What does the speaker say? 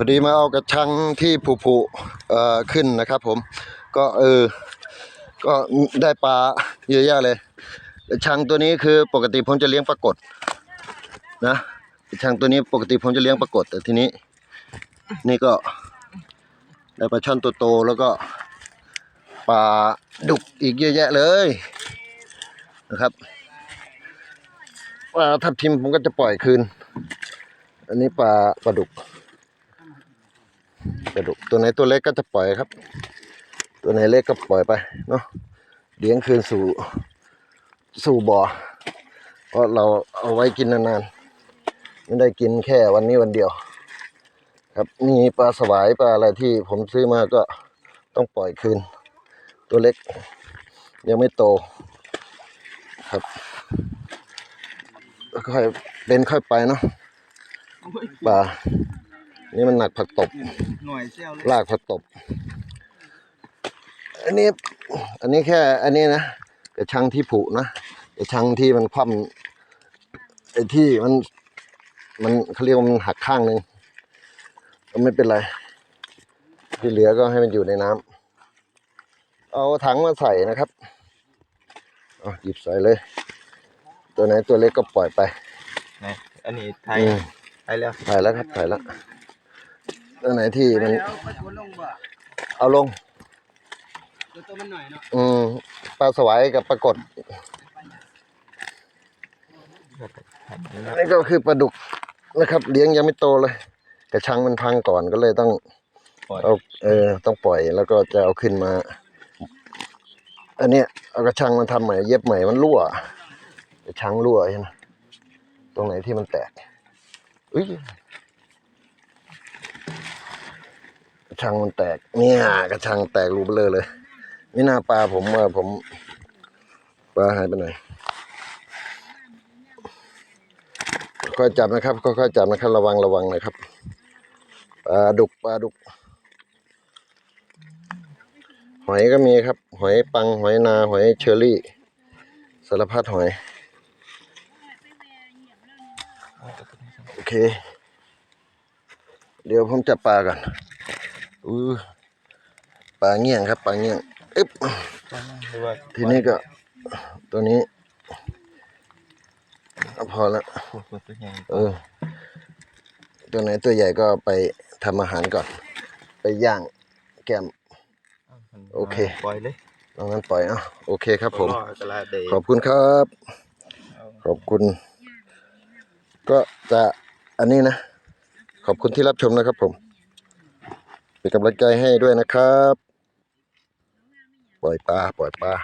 พอดีมาเอากระชังที่ผุผุเอ่อขึ้นนะครับ ผม ก็เออ ก็ได้ปลาเยอะแยะเลยกระชังตัวนี้คือปกติผมจะเลี้ยงปลากดนะกระชังตัวนี้ปกติผมจะเลี้ยงปลากดแต่ทีนี้ นี่ก็ได้ปลาช่อนตัวโตแล้วก็ปลาดุกอีกเยอะแยะเลยนะครับปลาทับทิมผมก็จะปล่อยคืน อันนี้ปลาปลาดุก ปลาดุกตัวไหนตัวเล็กก็จะปล่อยครับ ตัวไหนเล็กก็ปล่อยไปเนาะเลี้ยงคืนสู่สู่บ่อเพราะเราเอาไว้กินนานๆไม่ได้กินแค่วันนี้วันเดียว ครับมีปลาสวายปลาอะไรที่ผมซื้อมาก็ต้องปล่อยคืน ตัวเล็ก ยังไม่โตครับค่อยเป็นค่อยไปเนาะปลา นี่มันหนักผักตบ หน่วยเซี่ยวเลยลากผักตบ อันนี้ อันนี้แค่ อันนี้นะกระชังที่ผุนะกระชังที่มันคว่ำไอ้ที่มัน มันเขาเรียกว่ามันหักข้างหนึ่งก็ไม่เป็นไร ที่เหลือก็ให้มันอยู่ในน้ำเอาถังมาใส่นะครับเอาหยิบใส่เลย ตัวไหนตัวเล็กก็ปล่อยไป ไหนอันนี้ไทยอืม ไทยแล้ว ถ่ายแล้วครับถ่ายแล้ว ตัวไหนที่มันเอาไปชวนลงบ่เอาลง ตัวตัวมันหน่อยเนาะอืมปลาสวายกับปลากดนี่ก็คือปลาดุกนะครับ เลี้ยงยังไม่โตเลย กระชังมันพังก่อนก็เลยต้องปล่อย เอาเออต้องปล่อยแล้วก็จะเอาขึ้นมา อันเนี้ยเอากระชังมันทำใหม่เย็บใหม่มันรั่วกระชังรั่วใช่ไหมตรงไหนที่มันแตกอุ้ยกระ ชังมันแตก เนี่ยกระชังแตกรูเบลอเลยนี่หน้าปลาผมว่าผมปลาหายไปไหนค่อยจับนะครับค่อยๆจับนะครับ ระวังระวังนะครับปลาดุกปลาดุก หอยก็มีครับ หอยปังหอยนา หอยเชอรี่ สารพัดหอย โอเค เดี๋ยวผมจับปลาก่อน อือปลาเงี้ยงครับปลาเงี้ยงอึ๊บทีนี้ก็ ตัวนี้พอแล้วเออตัวไหนตัวใหญ่ก็ไปทำอาหารก่อน ไปย่างแก้มโอเคปล่อยเลยตรงนั้นปล่อยเอะโอเคครับผม ขอบคุณครับ ขอบคุณ ก็จะอันนี้นะ ขอบคุณที่รับชมนะครับผม เป็นกำลังใจให้ด้วยนะครับ ปล่อยปลาปล่อยปลา